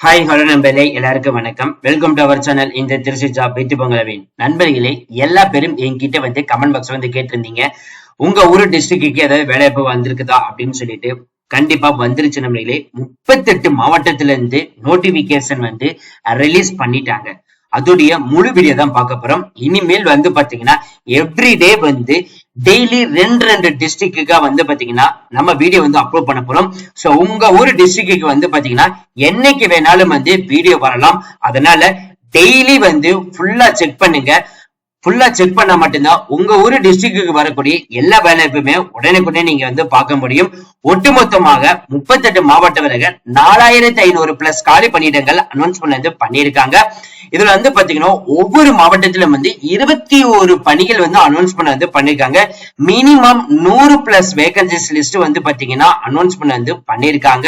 Hi hello நண்பர்களே எல்லாருக்கும் வணக்கம். வெல்கம் டு அவர் சேனல் இந்த திருச்சி ஜாப் வைத்து பொங்கலவின் நண்பர்களே எல்லா பேரும் என்கிட்ட வந்து கமெண்ட் பாக்ஸ் வந்து கேட்டிருந்தீங்க. உங்க ஊரு டிஸ்ட்ரிக்ட்டுக்கு ஏதாவது வேலைவாய்ப்பு வந்திருக்குதா அப்படின்னு சொல்லிட்டு கண்டிப்பா வந்துருச்சு நண்பர்களே. முப்பத்தெட்டு மாவட்டத்துல இருந்து நோட்டிபிகேஷன் வந்து ரிலீஸ் பண்ணிட்டாங்க. அதோடைய முழு வீடியோ தான் பார்க்க போறோம். இனிமேல் வந்து பாத்தீங்கன்னா எவ்ரி டே வந்து டெய்லி ரெண்டு ரெண்டு டிஸ்ட்ரிக்ட்டுக்கா வந்து பாத்தீங்கன்னா நம்ம வீடியோ வந்து அப்லோட் பண்ண போறோம். சோ உங்க ஊர் டிஸ்ட்ரிக்ட்டுக்கு வந்து பாத்தீங்கன்னா என்னைக்கு வேணாலும் வந்து வீடியோ வரலாம். அதனால டெய்லி வந்து ஃபுல்லா செக் பண்ணுங்க. ஃபுல்லா செக் பண்ணா மட்டும்தான் உங்க ஊரு டிஸ்ட்ரிக்ட்டுக்கு வரக்கூடிய எல்லா வேலைப்புமே உடனுக்குடனே நீங்க வந்து பார்க்க முடியும். ஒட்டுமொத்தமாக முப்பத்தெட்டு மாவட்ட வரைக்கும் நாலாயிரத்தி ஐநூறு பிளஸ் காலி பணியிடங்கள் அனௌன்ஸ்மெண்ட் வந்து பண்ணியிருக்காங்க. இதுல வந்து பாத்தீங்கன்னா ஒவ்வொரு மாவட்டத்திலும் வந்து இருபத்தி ஒரு பணிகள் வந்து அனௌன்ஸ்மெண்ட் வந்து பண்ணிருக்காங்க மினிமம் நூறு பிளஸ் வேகன்சிஸ் லிஸ்ட் வந்து பாத்தீங்கன்னா அனௌன்ஸ்மெண்ட் வந்து பண்ணிருக்காங்க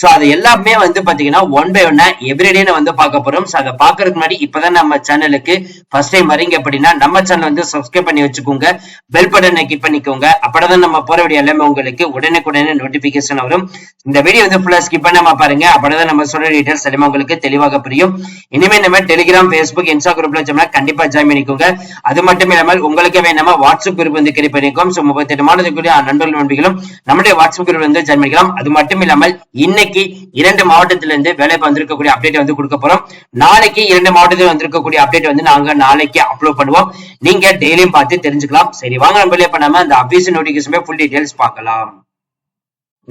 சோ அது எல்லாமே வந்து பாத்தீங்கன்னா ஒன் பை ஒன்னா எவ்ரிடே வந்து பார்க்க போறோம். சோ அதை பாக்குறதுக்கு முன்னாடி இப்பதான் நம்ம சேனலுக்கு ஃபர்ஸ்ட் டைம் வரீங்க அப்படின்னா நம்ம சேனல் வந்து சப்ஸ்கிரைப் பண்ணி வச்சுக்கோங்க. பெல் பட்டனை கிளிக் பண்ணிக்கோங்க. அப்பதான் நம்ம போற வீடியோ எல்லாமே உங்களுக்கு உடனுக்குடனே நோட்டிபிகேஷன் வரும். இந்த வீடியோ வந்து ஃபுல்லா ஸ்கிப் பண்ணாம பாருங்க. அப்பதான் நம்ம சொல்ற டீடைல்ஸ் எல்லாமே உங்களுக்கு தெளிவாக புரியும். இனிமே நம்ம டெலிகிராம் பேஸ்புக் இன்ஸ்டா குரூப்ல வச்சோம்னா கண்டிப்பா ஜாயின் பண்ணிக்கோங்க. அது மட்டும் இல்லாமல் உங்களுக்கு வேணாம வாட்ஸ்அப் குரூப் வந்து கிரியேட் பண்ணிக்கோம் ஸோ முப்பத்தெட்டு மாதத்துக்குரிய நண்பர்கள் நண்பிகளும் நம்முடைய வாட்ஸ்அப் குரூப் வந்து ஜாயின் பண்ணிக்கலாம். அது மட்டும் இல்லாமல் இன்னைக்கு இரண்டு மாவட்டத்திலிருந்து வேலை வந்திருக்கக்கூடிய அப்டேட் வந்து கொடுக்க போறோம். நாளைக்கு இரண்டு மாவட்டத்தில் வந்திருக்கக்கூடிய அப்டேட் வந்து நாங்க நாளைக்கு அப்லோட் பண்ணுவோம். நீங்க டெய்லியும் பார்த்து தெரிஞ்சுக்கலாம். சரி வாங்க நண்பர்களே பண்ணாம அந்த அபிஷன் நோட்டிபிகேஷன் ஃபுல் டீடைல்ஸ் பார்க்கலாம்.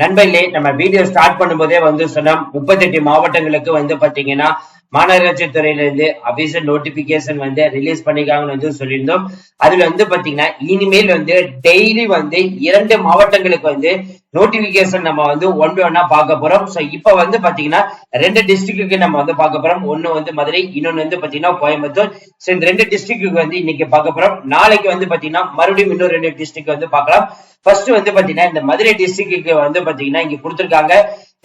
நண்பர்களே நம்ம வீடியோ ஸ்டார்ட் பண்ணும்போதே வந்து சொன்னோம் முப்பத்தெட்டு மாவட்டங்களுக்கு வந்து பாத்தீங்கன்னா மாநகராட்சி துறையில இருந்து அபிஷியல் நோட்டிபிகேஷன் வந்து ரிலீஸ் பண்ணிருக்காங்கன்னு வந்து சொல்லியிருந்தோம். அதுல வந்து பாத்தீங்கன்னா இனிமேல் வந்து டெய்லி வந்து இரண்டு மாவட்டங்களுக்கு வந்து நோட்டிபிகேஷன் நம்ம வந்து ஒன் பை ஒன்னா பார்க்க போறோம். சோ இப்ப வந்து பாத்தீங்கன்னா ரெண்டு டிஸ்ட்ரிக்ட்டுக்கு நம்ம வந்து பார்க்க போறோம். ஒன்னு வந்து மதுரை இன்னொன்னு வந்து பாத்தீங்கன்னா கோயம்புத்தூர். சோ இந்த ரெண்டு டிஸ்ட்ரிக்ட்டுக்கு வந்து இன்னைக்கு பார்க்க போறோம். நாளைக்கு வந்து பாத்தீங்கன்னா மறுபடியும் இன்னும் ரெண்டு டிஸ்ட்ரிக்ட் வந்து பார்க்கலாம். ஃபர்ஸ்ட் வந்து பாத்தீங்கன்னா இந்த மதுரை டிஸ்ட்ரிக்ட்டுக்கு வந்து பாத்தீங்கன்னா இங்க கொடுத்துருக்காங்க.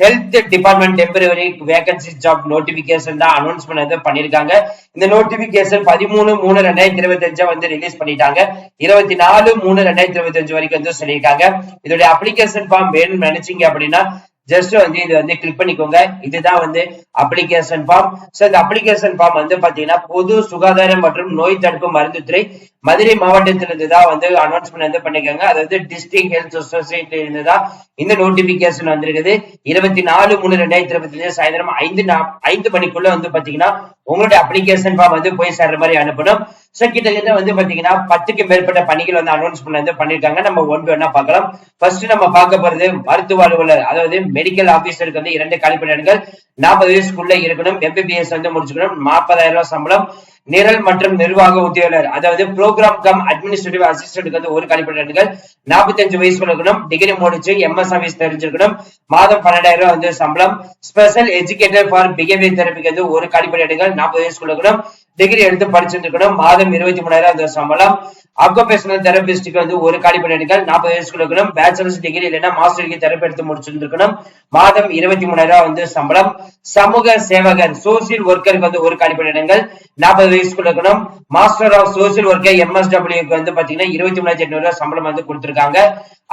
Health department temporary vacancy job notification தான் அனௌன்ஸ்மெண்ட் வந்து பண்ணிருக்காங்க இந்த நோட்டிபிகேஷன் பதிமூணு மூணு ரெண்டாயிரத்தி இருபத்தி அஞ்சா வந்து ரிலீஸ் பண்ணிட்டாங்க. இருபத்தி நாலு மூணு ரெண்டாயிரத்தி இருபத்தி அஞ்சு வரைக்கும் வந்து சொல்லியிருக்காங்க. இதோட அப்ளிகேஷன் ஃபார்ம் வேணும்னு நினைச்சீங்க அப்படின்னா ஜஸ்ட் வந்து இது வந்து கிளிக் பண்ணிக்கோங்க. இதுதான் வந்து அப்ளிகேஷன் ஃபார்ம் சோ இந்த அப்ளிகேஷன் ஃபார்ம் வந்து பாத்தீங்கன்னா பொது சுகாதாரம் மற்றும் நோய் தடுப்பு மருந்துத்துறை மதுரை மாவட்டத்திலிருந்து தான் வந்து அனௌன்ஸ்மெண்ட் வந்து பண்ணிக்கோங்க அதாவது டிஸ்ட்ரிக்ட் ஹெல்த் சொசைட்டில இருந்து தான் இந்த நோட்டிபிகேஷன் வந்திருக்குது. இருபத்தி நாலு மூணு ரெண்டாயிரத்தி இருபத்தி அஞ்சு சாயந்தரம் ஐந்து ஐந்து மணிக்குள்ள வந்து பாத்தீங்கன்னா உங்களுடைய அப்ளிகேஷன் ஃபார்ம் வந்து போய் சேர்ற மாதிரி அனுப்பணும். சோ கிட்டத்தட்ட வந்து பாத்தீங்கன்னா பத்துக்கு மேற்பட்ட பணிகள் வந்து அனௌன்ஸ்மெண்ட் வந்து பண்ணிருக்காங்க. நம்ம ஒன் ஒன்னா பார்க்கலாம். ஃபர்ஸ்ட் நம்ம பார்க்க போறது மருத்துவ அலுவலர் அதாவது மெடிக்கல் ஆபீசருக்கு வந்து இரண்டு கழிப்பிடங்கள் நாற்பது வயசுக்குள்ள இருக்கணும். எம்பிபிஎஸ் வந்து முடிச்சுக்கணும். நாற்பதாயிரம் ரூபாய் சம்பளம். நிரல் மற்றும் நிர்வாக உத்தியோகர் அதாவது ப்ரோக்ராம் கம் அட்மினிஸ்ட்ரேட்டிவ் அசிஸ்டன்ட் வந்து ஒரு கழிப்பிடங்கள் நாற்பத்தஞ்சு வயசு இருக்கணும் டிகிரி முடிச்சு எம்எஸ் ஆஃபீஸ் தெரிஞ்சிருக்கணும். மாதம் பன்னெண்டாயிரம் ரூபாய் வந்து சம்பளம். ஸ்பெஷல் எஜுகேட்டர் ஃபார் பிஹேவியர் தெரப்பிக்கு வந்து ஒரு கழிப்பிடங்கள் நாற்பது வயசு இருக்கணும் டிகிரி எடுத்து படிச்சிருக்கணும் மாதம் இருபத்தி மூணாயிரம் சம்பளம். ஆக்குபேஷனல் தெரபிஸ்டுக்கு வந்து ஒரு காலி பணியிடங்கள் நாற்பது வயசுக்கு இருக்கணும். பேச்சுலர்ஸ் டிகிரி இல்லைன்னா மாஸ்டர் டிகிரி தெரப்பி எடுத்து முடிச்சிருந்துருக்கணும் மாதம் இருபத்தி மூணாயிரம் வந்து சம்பளம். சமூக சேவகர் சோசியல் ஒர்க்கருக்கு வந்து ஒரு காலி பண்ணிடுங்கள் நாற்பது வயசுக்குள்ள இருக்கணும். மாஸ்டர் ஆஃப் சோசியல் ஒர்க்கர் எம்எஸ்டபிள்யூக்கு வந்து பாத்தீங்கன்னா இருபத்தி மூணாயிரத்தி எட்நூறு ரூபாய் சம்பளம் வந்து கொடுத்திருக்காங்க.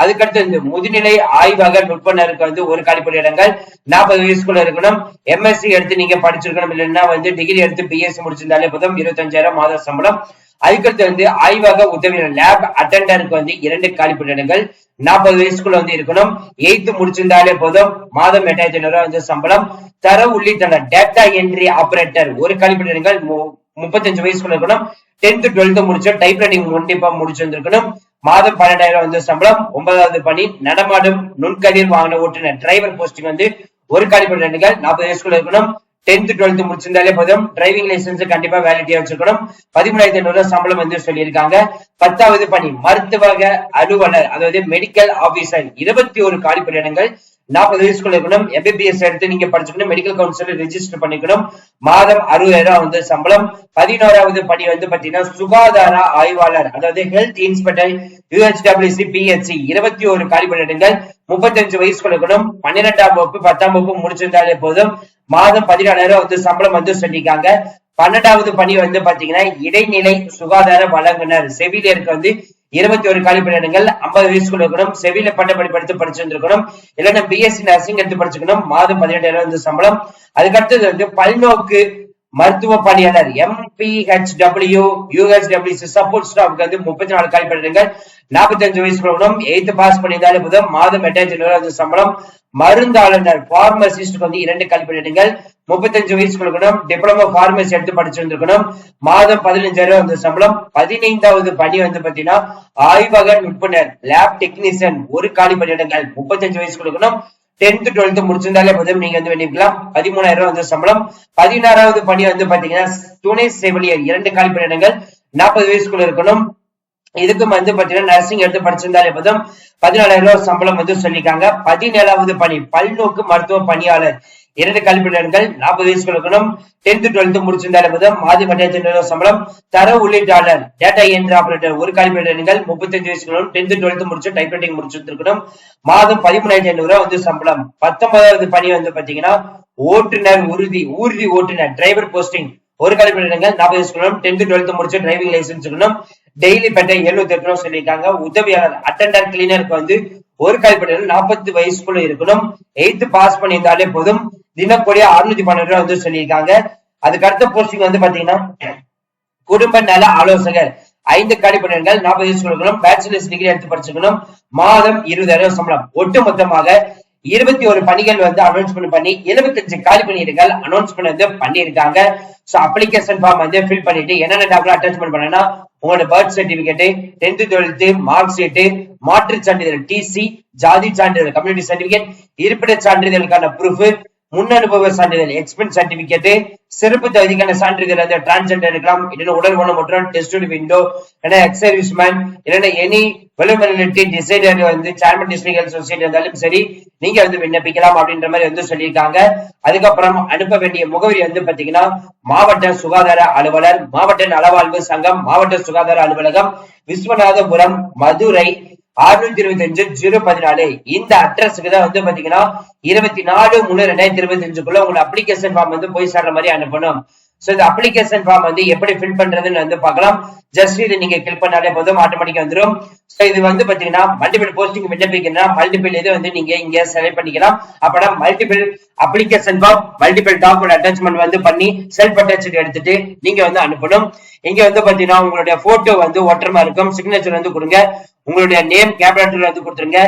அதுக்கடுத்து இந்த முதுநிலை ஆய்வக நுட்பனருக்கு வந்து ஒரு காலி இடங்கள் நாற்பது வயசுக்குள்ள இருக்கணும். எம்எஸ்சி எடுத்து நீங்க படிச்சிருக்கணும். இல்லைன்னா வந்து டிகிரி எடுத்து பிஎஸ்சி முடிச்சிருந்தாலே போதும் இருபத்தஞ்சாயிரம் மாத சம்பளம். அதுக்கடுத்து வந்து ஆய்வக உதவியாளர் லேப் அட்டண்டருக்கு வந்து இரண்டு காலிப்படி நாற்பது வயசுக்குள்ள வந்து இருக்கணும். எயித்து முடிச்சிருந்தாலே போதும். மாதம் எட்டாயிரத்தி ஐநூறு ரூபாய் வந்து சம்பளம். தர உள்ளிட்ட டேட்டா என்ட்ரி ஆபரேட்டர் ஒரு காலிப்படி இடங்கள் முப்பத்தஞ்சு வயசுக்குள்ள இருக்கணும். டென்த் டுவெல்த் முடிச்சோம் டைப் ரைட்டிங் கண்டிப்பா முடிச்சிருந்திருக்கணும் மாதம் பன்னெண்டாயிரம் வந்து சம்பளம். ஒன்பதாவது பணி நடமாடும் நுண்கதிர் வாகன ஓட்டுநர் டிரைவர் போஸ்டிங் வந்து ஒரு காலி இடங்கள் நாற்பது வயசுக்குள்ள இருக்கணும். டென்த் டுவெல்த் முடிச்சிருந்தாலே போதும். டிரைவிங் லைசன்ஸ் கண்டிப்பா வேலிட்டியா வச்சிருக்கணும் பதிமூணாயிரத்தி ஐநூறு சம்பளம் வந்து சொல்லியிருக்காங்க. பத்தாவது பணி மருத்துவக அலுவலர் அதாவது மெடிக்கல் ஆபீசர் இருபத்தி ஒரு காலி பணியிடங்கள் நாற்பது வயசுக்குள்ள இருக்கணும். எம்பிபிஎஸ் எடுத்து நீங்க படிச்சுக்கணும். மெடிக்கல் கவுன்சில் ரெஜிஸ்டர் பண்ணிக்கணும். மாதம் அறுபதாயிரம் வந்து சம்பளம். பதினோராவது பணி வந்து பாத்தீங்கன்னா சுகாதார ஆய்வாளர் அதாவது ஹெல்த் இன்ஸ்பெக்டர் யூஹெச்டபிள்யூசி பிஹெச்சி இருபத்தி ஒரு காலி பணியிடங்கள் முப்பத்தி முப்பத்தஞ்சு வயசுக்குள்ள இருக்கணும். பன்னிரெண்டாம் வகுப்பு பத்தாம் வகுப்பு முடிச்சிருந்தாலே போதும். மாதம் பதினாலாயிரம் வந்து சம்பளம் வந்து சொல்லியிருக்காங்க. பன்னெண்டாவது பணி வந்து பாத்தீங்கன்னா இடைநிலை சுகாதார வழங்குனர். செவிலியருக்கு வந்து இருபத்தி ஒரு காலி பணியிடங்கள் ஐம்பது வயசுக்குள்ள இருக்கணும். செவில பட்டப்படி படித்து படிச்சிருந்திருக்கணும். இல்லைன்னா பிஎஸ்சி நர்சிங் எடுத்து படிச்சுக்கணும். மாதம் பதினெட்டாயிரம் வந்து சம்பளம். அதுக்கடுத்தது வந்து பல்நோக்கு மருத்துவ பணியாளர் எம்பிஹெச்டபிள்யூ யூஹெச்டபிள்யூ சப்போர்ட் ஸ்டாஃப்க்கு வந்து முப்பத்தி நாலு காலி பணியிடங்கள் நாற்பத்தஞ்சு வயசு இருக்கணும். எயித்து பாஸ் பண்ணியிருந்தாலே முதல் மாதம் எட்டாயிரத்தி ஐநூறு வந்து சம்பளம். மருந்தாளுநர் பார்மசிஸ்டுக்கு வந்து இரண்டு கல்வி பணியிடங்கள் முப்பத்தஞ்சு வயசு கொடுக்கணும். டிப்ளமோ பார்மசி எடுத்து படிச்சிருந்திருக்கணும் மாதம் பதினஞ்சாயிரம் வந்து சம்பளம். பதினைந்தாவது பணி வந்து பாத்தீங்கன்னா ஆய்வக நுட்புணர் லேப் டெக்னீசியன் ஒரு காலி பணியிடங்கள் முப்பத்தஞ்சு வயசு கொடுக்கணும். டென்த் டுவெல்த் முடிச்சிருந்தாலே போதும். நீங்க வந்து பண்ணிக்கலாம் பதிமூணாயிரம் வந்து சம்பளம். பதினாறாவது பணி வந்து பாத்தீங்கன்னா துணை செவிலியர் இரண்டு காலி பணியிடங்கள் நாற்பது வயசுக்குள்ள இருக்கணும். இதுக்கும் வந்து பாத்தீங்கன்னா நர்சிங் எடுத்து படிச்சிருந்தாலே போதும்? பதினாலாயிரம் ரூபாய் சம்பளம் வந்து சொல்லிருக்காங்க பதினேழாவது பணி பல்நோக்கு மருத்துவ பணியாளர். இரண்டு கல்வியிடங்கள் நாற்பது வயசு கொடுக்கணும் டென்த் டுவெல்த் முடிச்சிருந்தாலே போதும். மாதி பட்டாயிரத்தி ஐநூறு சம்பளம். தர உள்ளீட்டாளர் டேட்டா என்ட்ரி ஆபரேட்டர் ஒரு கல்வியிடங்கள் முப்பத்தஞ்சு கொடுக்கணும் டென்த் டுவெல்த் முடிச்சு டைப் ரைட்டிங் முடிச்சிருக்கணும் மாதம் பதிமூணாயிரத்தி ஐநூறு ரூபாய் வந்து சம்பளம். பத்தொன்பதாவது பணி வந்து பாத்தீங்கன்னா ஓட்டுநர் உறுதி ஊர்தி ஓட்டுநர் டிரைவர் போஸ்டிங் ஒரு கல்வியிடங்கள் நாற்பது வயசுக்கு டென்த் டுவெல்த் முடிச்சு டிரைவிங் லைசன்ஸ் இருக்கணும் டெய்லி பெட்டை எழுநூத்தி எட்டு ரூபா சொல்லியிருக்காங்க. உதவியாளர் அட்டண்டர் கிளீனருக்கு வந்து ஒரு கல்வியிடங்கள் நாற்பத்தி வயசுக்குள்ள இருக்கணும். எயித்து பாஸ் பண்ணியிருந்தாலே போதும். தினக்கூலியா அறுநூத்தி பன்னெண்டு ரூபா வந்து சொல்லியிருக்காங்க. அதுக்கு அடுத்த போஸ்டிங் வந்து பாத்தீங்கன்னா குடும்ப நல ஆலோசகர். ஐந்து கடிப்பணிகள் நாற்பது வயசு பேச்சுலர்ஸ் டிகிரி எடுத்து படிச்சுக்கணும். மாதம் இருபதாயிரம் சம்பளம். ஒட்டு மொத்தமாக இருபத்தி ஒரு பணிகள் வந்து அனௌன்ஸ்மெண்ட் பண்ணி எழுபத்தஞ்சு காலி பணியிடங்கள் அனௌன்ஸ்மெண்ட் வந்து பண்ணியிருக்காங்க. ஸோ அப்ளிகேஷன் ஃபார்ம் வந்து ஃபில் பண்ணிட்டு என்னென்ன டாக்குமெண்ட் அட்டாச்மெண்ட் பண்ணனா உங்களோட birth certificate tenth twelfth mark sheet மாற்றுச் சான்றிதழ் டிசி ஜாதி சான்றிதழ் கம்யூனிட்டி சர்டிபிகேட் இருப்பிட சான்றிதழுக்கான ப்ரூஃப் முன் அனுபவ சான்றிதழ் எக்ஸ்பென்ஸ் சர்டிபிகேட் சிறப்பு தகுதிக்கான சான்றிதழ் அந்த டிரான்ஸ்ஜெண்டர் இருக்கலாம் இல்லைன்னா உடல் ஊனம் மற்றும் டெஸ்ட் விண்டோ இல்லைன்னா எக்ஸ் சர்வீஸ் மேன் இல்லைன்னா எனி வெலுமிலிட்டி டிசைனர் வந்து சேர்மன் டிஸ்ட்ரிக்ட் சொசைட்டி இருந்தாலும் சரி நீங்க வந்து விண்ணப்பிக்கலாம் அப்படின்ற மாதிரி வந்து சொல்லியிருக்காங்க. அதுக்கப்புறம் அனுப்ப வேண்டிய முகவரி வந்து பாத்தீங்கன்னா மாவட்ட சுகாதார அலுவலர் மாவட்ட நலவாழ்வு சங்கம் மாவட்ட சுகாதார அலுவலகம் விஸ்வநாதபுரம் மதுரை அறுநூத்தி இருபத்தி அஞ்சு ஜீரோ பதினாலு இந்த அட்ரஸுக்கு தான் வந்து பாத்தீங்கன்னா இருபத்தி நாலு மூணு ரெண்டாயிரத்தி இருபத்தி அஞ்சுக்குள்ள உங்க அப்ளிகேஷன் ஃபார்ம் வந்து போய் சேர்ற மாதிரி அனுப்பணும். சோ இந்த அப்ளிகேஷன் ஃபார்ம் வந்து எப்படி ஃபில் பண்றதுன்னு வந்து பார்க்கலாம். ஜஸ்ட் இது நீங்க கிளிக் பண்ணாலே போதும் ஆட்டோமேட்டிக்கா வந்துடும் சோ இது வந்து பாத்தீங்கன்னா மல்டிபிள் போஸ்டிங் விண்ணப்பிக்கணும்னா மல்டிபிள் இது வந்து நீங்க இங்க செலக்ட் பண்ணிக்கலாம். அப்பனா multiple application form multiple document attachment வந்து பண்ணி செல்ஃப் அட்டாச் எடுத்துட்டு நீங்க வந்து அனுப்பணும். இங்க வந்து பாத்தீங்கன்னா உங்களுடைய போட்டோ வந்து ஒற்றமா இருக்கும். சிக்னேச்சர் வந்து கொடுங்க. உங்களுடைய நேம் கேபினட்ல வந்து கொடுத்துருங்க.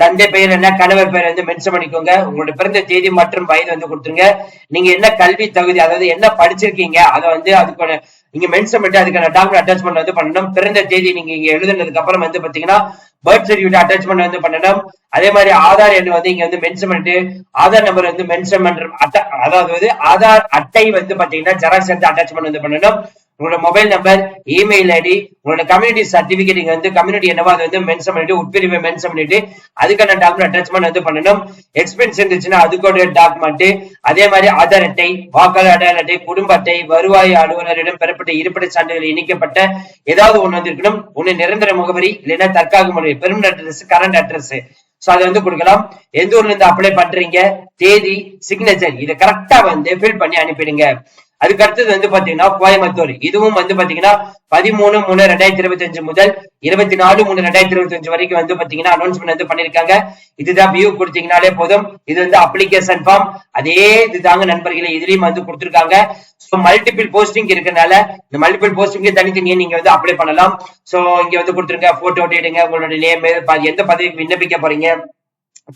தந்தை பெயர் என்ன கணவர் பெயர் வந்து மென்ஷன் பண்ணிக்கோங்க. உங்களுடைய பிறந்த தேதி மற்றும் வயது வந்து கொடுத்துருங்க. நீங்க என்ன கல்வி தகுதி அதாவது என்ன படிச்சிருக்கீங்க அதை வந்து அதுக்கான நீங்க மென்ஷன் பண்ணிட்டு அதுக்கான டாக்குமெண்ட் அட்டாச்மெண்ட் வந்து பண்ணணும். பிறந்த தேதி நீங்க இங்க எழுதுனதுக்கு அப்புறம் வந்து பாத்தீங்கன்னா பர்த் சர்டிபிகேட் அட்டாச்மெண்ட் வந்து பண்ணணும். அதே மாதிரி ஆதார் எண் வந்து இங்க வந்து மென்ஷன் பண்ணிட்டு ஆதார் நம்பர் வந்து மென்ஷன் பண்ற அட்ட- அதாவது வந்து ஆதார் அட்டை வந்து பாத்தீங்கன்னா ஜெராக்ஸ் எடுத்து அட்டாச்மெண்ட் வந்து பண்ணணும். உங்களோட மொபைல் நம்பர் இமெயில் ஐடி உங்களோட கம்யூனிட்டி சர்டிபிகேட் நீங்க வந்து கம்யூனிட்டி என்னவோ அதை வந்து மென்ஷன் பண்ணிட்டு உட்பிரிவை மென்ஷன் பண்ணிட்டு அதுக்கான டாக்குமெண்ட் அட்டாச்மெண்ட் வந்து பண்ணணும். எக்ஸ்பென்ஸ் இருந்துச்சுன்னா அதுக்கோட டாக்குமெண்ட் அதே மாதிரி ஆதார் அட்டை வாக்காளர் அடையாள அட்டை குடும்ப அட்டை வருவாய் அலுவலரிடம் பெறப்பட்ட இருப்பிட சான்றிதழ் இணைக்கப்பட்ட ஏதாவது ஒண்ணு வந்து இருக்கணும். ஒண்ணு நிரந்தர முகவரி இல்லைன்னா தற்காலிக முறை permanent address current address so அதை வந்து கொடுக்கலாம். எந்த ஊர்ல இருந்து அப்ளை பண்றீங்க? தேதி சிக்னேச்சர் இதை கரெக்டா வந்து ஃபில் பண்ணி அனுப்பிடுங்க. அதுக்கு அடுத்தது வந்து பாத்தீங்கன்னா கோயம்புத்தூர். இதுவும் வந்து பாத்தீங்கன்னா பதிமூணு மூணு ரெண்டாயிரத்தி இருபத்தி அஞ்சு முதல் இருபத்தி நாலு மூணு ரெண்டாயிரத்தி இருபத்தி அஞ்சு வரைக்கும் வந்து பாத்தீங்கன்னா அனௌன்ஸ்மெண்ட் வந்து பண்ணிருக்காங்க. இதுதான் வியூ கொடுத்தீங்கனாலே போதும். இது வந்து அப்ளிகேஷன் ஃபார்ம் அதே இதுதாங்க நண்பர்களே இதுலயும் வந்து கொடுத்திருக்காங்க. ஸோ மல்டிபிள் போஸ்டிங் இருக்கனால இந்த மல்டிபிள் போஸ்டிங் தனித்தனியே நீங்க வந்து அப்ளை பண்ணலாம். ஸோ இங்க வந்து கொடுத்துருங்க போட்டோ ஒட்டிடுங்க உங்களுடைய நேம் எந்த பதவிக்கு விண்ணப்பிக்க போறீங்க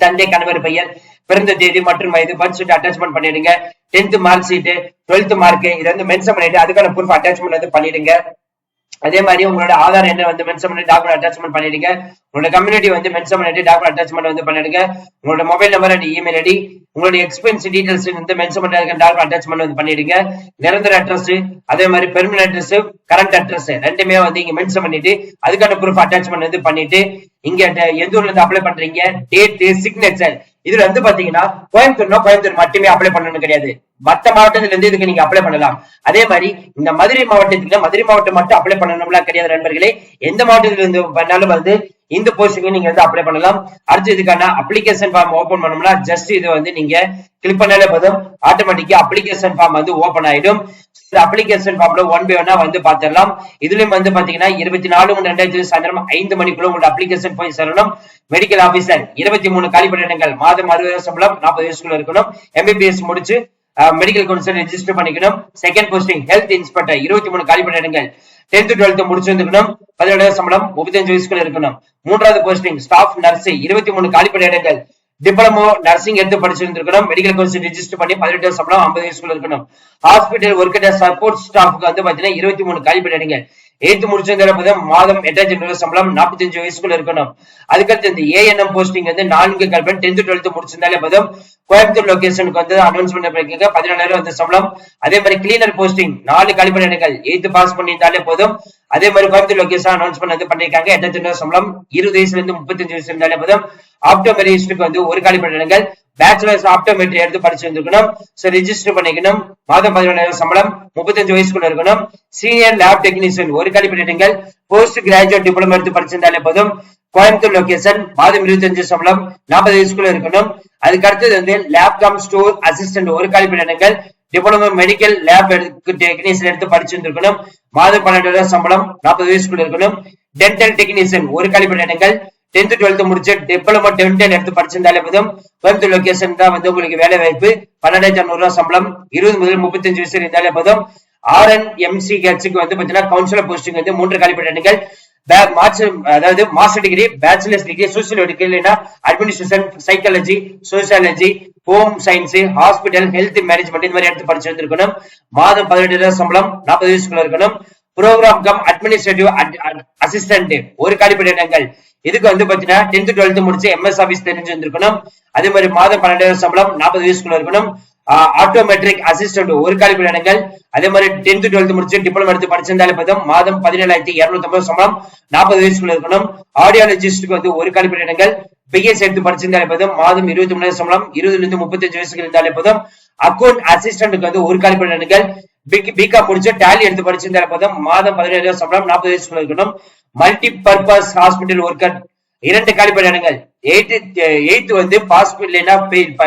தந்தை கணவர் பெயர் பிறந்த தேதி மற்றும் வயது பர்த் ஷீட் அட்டாச்மெண்ட் பண்ணிடுங்க. Tenth mark sheet twelfth mark இதை வந்து மென்ஷன் பண்ணிட்டு அதுக்கான ப்ரூஃப் அட்டாச்மெண்ட் வந்து பண்ணிடுங்க. அதே மாதிரி உங்களோட ஆதார் எண்ணை வந்து மென்ஷன் பண்ணி டாக்குமெண்ட் அட்டாச்மெண்ட் பண்ணிடுங்க. உங்களோட கம்யூனிட்டி வந்து மென்ஷன் பண்ணிட்டு டாக்குமெண்ட் அட்டாச்மெண்ட் வந்து பண்ணிடுங்க. உங்களோட mobile number and email ID உங்களோட எக்ஸ்பென்ஸ் டீடைல்ஸ் வந்து மென்ஷன் பண்ணி டாக்குமெண்ட் அட்டாச்மெண்ட் வந்து பண்ணிடுங்க. நிரந்தர அட்ரஸ் அதே மாதிரி பெர்மனன்ட் அட்ரஸ் கரண்ட் அட்ரஸ் ரெண்டுமே வந்து இங்க மென்ஷன் பண்ணிட்டு அதுக்கான ப்ரூஃப் அட்டாச்மெண்ட் வந்து பண்ணிட்டு இங்க எந்த ஊர்ல இருந்து அப்ளை பண்றீங்க? டேட் சிக்னேச்சர் இதுல வந்து பாத்தீங்கன்னா கோயம்புத்தூர்னா கோயம்புத்தூர் மட்டுமே அப்ளை பண்ணணும் கிடையாது. மத்த மாவட்டத்துல இருந்து இதுக்கு நீங்க அப்ளை பண்ணலாம். அதே மாதிரி இந்த மதுரை மாவட்டத்துக்கு மதுரை மாவட்டம் மட்டும் அப்ளை பண்ணணும்லாம் கிடையாது நண்பர்களே. எந்த மாவட்டத்துல இருந்து பண்ணாலும் வந்து இந்த போஸ்டிங்க நீங்க வந்து அப்ளை பண்ணலாம். அடுத்து இதுக்கான அப்ளிகேஷன் ஃபார்ம் ஓபன் பண்ணோம்னா ஜஸ்ட் இது வந்து நீங்க கிளிக் பண்ணாலே போதும். ஆட்டோமேட்டிக்கா அப்ளிகேஷன் ஃபார்ம் வந்து ஓபன் ஆயிடும். இந்த அப்ளிகேஷன் ஃபார்ம்ல ஒன் பை ஒன்னா வந்து பாத்திரலாம் இதுலயும் வந்து பாத்தீங்கன்னா இருபத்தி நாலு மணி ரெண்டாயிரத்தி சாயந்தரம் ஐந்து மணிக்குள்ள உங்களோட அப்ளிகேஷன் போய் சேரணும். மெடிக்கல் ஆபீசர் இருபத்தி மூணு காலிப்பணியிடங்கள் மாதம் அறுபது சம்பளம் நாற்பது வயசுக்குள்ள இருக்கணும். எம்பிபிஎஸ் முடிச்சு மெடிக்கல் கவுன்சில் ரெஜிஸ்டர் பண்ணிக்கணும். செகண்ட் போஸ்டிங் ஹெல்த் இன்ஸ்பெக்டர் இருபத்தி மூணு காலிப்பணியிடங்கள் டென்த் டுவெல்த் முடிச்சிருந்துக்கணும் பதினேழு சம்பளம் முப்பத்தஞ்சு வயசுக்குள்ள இருக்கணும். மூன்றாவது போஸ்டிங் ஸ்டாஃப் நர்ஸ் இருபத்தி மூணு காலிப்பணியிடங்கள் டிப்ளமோ நர்சிங் எடுத்து படிச்சிருந்திருக்கணும் மெடிக்கல் கவுன்சில் ரெஜிஸ்டர் பண்ணி பதினெட்டு சம்பளம் ஐம்பது வயசுக்குள்ள இருக்கணும். ஹாஸ்பிட்டல் ஒர்க் சப்போர்ட் ஸ்டாஃப்க்கு வந்து பாத்தீங்கன்னா இருபத்தி மூணு காலிப்பணியிடங்கள் எய்த்து முடிச்சிருந்த மாதம் எட்டாயிரத்தி ஐநூறு சம்பளம் நாற்பத்தஞ்சு வயசுக்குள்ள இருக்கணும். அதுக்கடுத்து இந்த ஏஎன்எம் போஸ்டிங் வந்து நான்கு கல்வன் டென்த் டுவெல்த் முடிச்சிருந்தாலே போதும். கோயம்புத்தூர் லொகேஷனுக்கு வந்து அனௌன்ஸ்மெண்ட் பண்ணிருக்கீங்க பதினேழாயிரம் வந்து சம்பளம். அதே மாதிரி கிளீனர் போஸ்டிங் நாலு காலிப்பணியிடங்கள் எயித்து பாஸ் பண்ணியிருந்தாலே போதும். அதே மாதிரி கோயம்புத்தூர் லொகேஷன் அனௌன்ஸ்மெண்ட் வந்து பண்ணிருக்காங்க. எட்டாயிரத்தி ஐநூறு சம்பளம் இருபது வயசுல இருந்து முப்பத்தஞ்சு வயசு இருந்தாலே போதும். ஆப்டோமெரிஸ்டுக்கு வந்து ஒரு காலிப்பணியிடங்கள் பேச்சுலர்ஸ் ஆப்டோமெட்ரி எடுத்து படிச்சு வந்திருக்கணும். சோ ரிஜிஸ்டர் பண்ணிக்கணும். மாதம் பதினொன்றாயிரம் சம்பளம். முப்பத்தஞ்சு வயசுக்குள்ள இருக்கணும். சீனியர் லேப் டெக்னீஷியன் ஒரு காலிப்பணியிடங்கள் போஸ்ட் கிராஜுவேட் டிப்ளமோ எடுத்து படிச்சிருந்தாலே போதும். கோயம்புத்தூர் லொகேஷன் மாதம் இருபத்தஞ்சு சம்பளம். நாற்பது வயசுக்குள்ள இருக்கணும். அதுக்கு அடுத்தது வந்து லேப்காம் ஸ்டோர் அசிஸ்டன்ட் ஒரு காலிப்பணியிடங்கள் டிப்ளமோ மெடிக்கல் லேப் டெக்னீஷியன் எடுத்து படிச்சு வந்திருக்கணும். மாதம் பன்னெண்டு சம்பளம். நாற்பது வயசுக்குள்ள இருக்கணும். டென்டல் டெக்னீஷியன் ஒரு காலிப்பணியிடங்கள் டென்த் டுவெல்த் முடிச்சு டிப்ளமோ டென் எடுத்து படிச்சிருந்தாலே போதும். கோயம்புத்தூர் லொகேஷன் தான் வந்து உங்களுக்கு வேலை வாய்ப்பு. பன்னெண்டாயிரத்தி ஐநூறு ரூபாய் சம்பளம். இருபது முதல் முப்பத்தஞ்சு வயசு இருந்தாலே போதும். ஆர்என் எம்சி வந்து பாத்தீங்கன்னா கவுன்சிலர் போஸ்டிங் வந்து மூன்று காலிப்பணியிடங்கள் அதாவது master degree bachelors degree social degree இல்லைன்னா administration psychology sociology home science hospital health management இந்த மாதிரி எடுத்து படிச்சு வந்திருக்கணும். மாதம் பதினெட்டு சம்பளம் நாற்பது வயசுக்குள்ள இருக்கணும். ப்ரோக்ராம் கம் அட்மினிஸ்ட்ரேட்டிவ் அசிஸ்டன்ட் ஒரு காலிப்பணியிடங்கள் இதுக்கு வந்து பாத்தீங்கன்னா டென்த் டுவெல்த் முடிச்சு எம்எஸ் ஆபீஸ் தெரிஞ்சு வந்திருக்கணும் அதே மாதிரி மாதம் பன்னெண்டாயிரம் சம்பளம் நாற்பது வயசுக்குள்ள இருக்கணும். ஆட்டோமெட்ரிக் அசிஸ்டன்ட் ஒரு காலிப்பணியிடங்கள் அதே மாதிரி டென்த் டுவெல்த் முடிச்சு டிப்ளமோ எடுத்து படிச்சிருந்தாலே போதும். மாதம் பதினேழாயிரத்தி இருநூத்தி ஐம்பது சம்பளம் நாற்பது வயசுக்குள்ள இருக்கணும். ஆடியாலஜிஸ்டுக்கு வந்து ஒரு காலிப்பணியிடங்கள் பிஎஸ் எடுத்து படிச்சிருந்தாலே போதும். மாதம் இருபத்தி மூணாயிரம் சம்பளம் இருபதுல இருந்து முப்பத்தஞ்சு வயசுக்கு இருந்தாலே போதும். அக்கௌண்ட் அசிஸ்டன்ட்டுக்கு வந்து ஒரு காலிப்பணியிடங்கள் பிகா முடிச்சு டேலி எடுத்து படிச்சிருந்தாலே போதும் மாதம் பதினேழு சம்பளம் நாற்பது வயசுக்குள்ள இருக்கணும். மல்டி பர்பஸ் ஹாஸ்பிட்டல் ஒர்க்கர் இரண்டு காலிப்பணியிடங்கள் எயித்து எயித்து வந்து பாஸ் இல்லைன்னா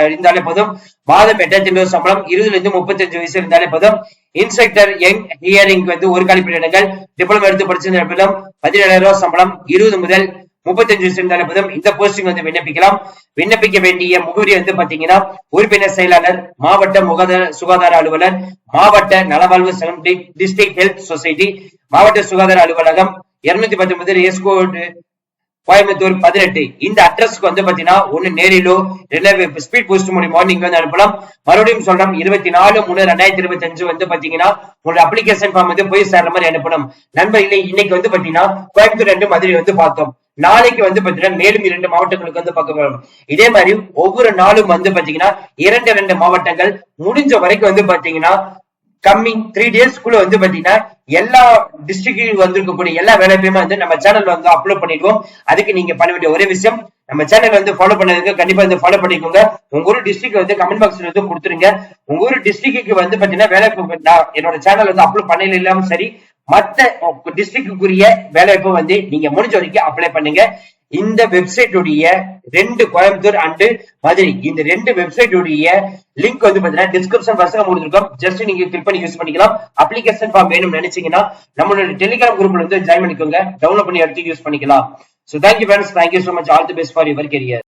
இருந்தாலே போதும். மாதம் எட்டாயிரத்தி ஐநூறு சம்பளம் இருபதுல இருந்து முப்பத்தஞ்சு வயசு இருந்தாலே போதும். இன்ஸ்பெக்டர் யங் ஹியரிங் வந்து ஒரு காலிப்பணியிடங்கள் டிப்ளமோ எடுத்து படிச்சிருந்த பதினேழாயிரம் ரூபாய் சம்பளம் இருபது முதல் முப்பத்தஞ்சு வயசு இருந்தாலே போதும். இந்த போஸ்டிங் வந்து விண்ணப்பிக்கலாம். விண்ணப்பிக்க வேண்டிய முகவரி வந்து பாத்தீங்கன்னா உறுப்பினர் செயலாளர் மாவட்ட முகாதார சுகாதார அலுவலர் மாவட்ட நலவாழ்வு சங்கம் டிஸ்ட்ரிக்ட் ஹெல்த் சொசைட்டி மாவட்ட சுகாதார அலுவலகம் இருநூத்தி பத்தொன்பது எஸ்கோடு கோயம்புத்தூர் பதினெட்டு. இந்த அட்ரஸ்க்கு வந்து பாத்தீங்கன்னா ஒண்ணு நேரிலோ இல்ல ஸ்பீட் போஸ்ட் மூலியமா நீங்க வந்து அனுப்பலாம். மறுபடியும் சொல்றோம் இருபத்தி நாலு மூணு ரெண்டாயிரத்தி இருபத்தி அஞ்சு வந்து பாத்தீங்கன்னா உங்களோட அப்ளிகேஷன் ஃபார்ம் வந்து போய் சேர்ற மாதிரி அனுப்பணும். நண்பர்களே இன்னைக்கு வந்து பாத்தீங்கன்னா கோயம்புத்தூர் ரெண்டு மதுரை வந்து பார்த்தோம். நாளைக்கு வந்து பாத்தீங்கன்னா மேலும் இரண்டு மாவட்டங்களுக்கு வந்து பார்க்க இதே மாதிரி ஒவ்வொரு நாளும் வந்து பாத்தீங்கன்னா இரண்டு இரண்டு மாவட்டங்கள் முடிஞ்ச வரைக்கும் வந்து பாத்தீங்கன்னா கம்மிங் த்ரீ டேஸ்க்குள்ள வந்து பாத்தீங்கன்னா எல்லா டிஸ்ட்ரிக்ட் வந்திருக்கக்கூடிய எல்லா வேலைப்பையுமே வந்து நம்ம சேனல்ல வந்து அப்லோட் பண்ணிடுவோம். அதுக்கு நீங்க பண்ண வேண்டிய ஒரே விஷயம் நம்ம சேனல் வந்து ஃபாலோ பண்ணதுக்கு கண்டிப்பா வந்து ஃபாலோ பண்ணிக்கோங்க. உங்க ஊர் டிஸ்ட்ரிக்ட் வந்து கமெண்ட் பாக்ஸ்ல வந்து கொடுத்துருங்க. உங்க ஊர் டிஸ்ட்ரிக்ட்டுக்கு வந்து பாத்தீங்கன்னா வேலை என்னோட சேனல் வந்து அப்லோட் பண்ணல இல்லாம சரி மத்த டிஸ்ட்ரிக்டுக்குரிய வேலைவாய்ப்பு வந்து நீங்க முடிஞ்ச வரைக்கும் அப்ளை பண்ணுங்க. இந்த வெப்சைட் உடைய ரெண்டு கோயம்புத்தூர் அண்டு மதுரை. இந்த ரெண்டு வெப்சைட் உடைய லிங்க் வந்து பாத்தீங்கன்னா டிஸ்கிரிப்ஷன் பசங்க முடிஞ்சிருக்கோம் ஜஸ்ட் நீங்க கிளிக் பண்ணி யூஸ் பண்ணிக்கலாம். அப்ளிகேஷன் ஃபார்ம் வேணும்னு நினைச்சீங்கன்னா நம்மளோட டெலிகிராம் குரூப்ல வந்து ஜாயின் பண்ணிக்கோங்க. டவுன்லோட் பண்ணி எடுத்து யூஸ் பண்ணிக்கலாம். So thank you friends thank you so much all the best for your career.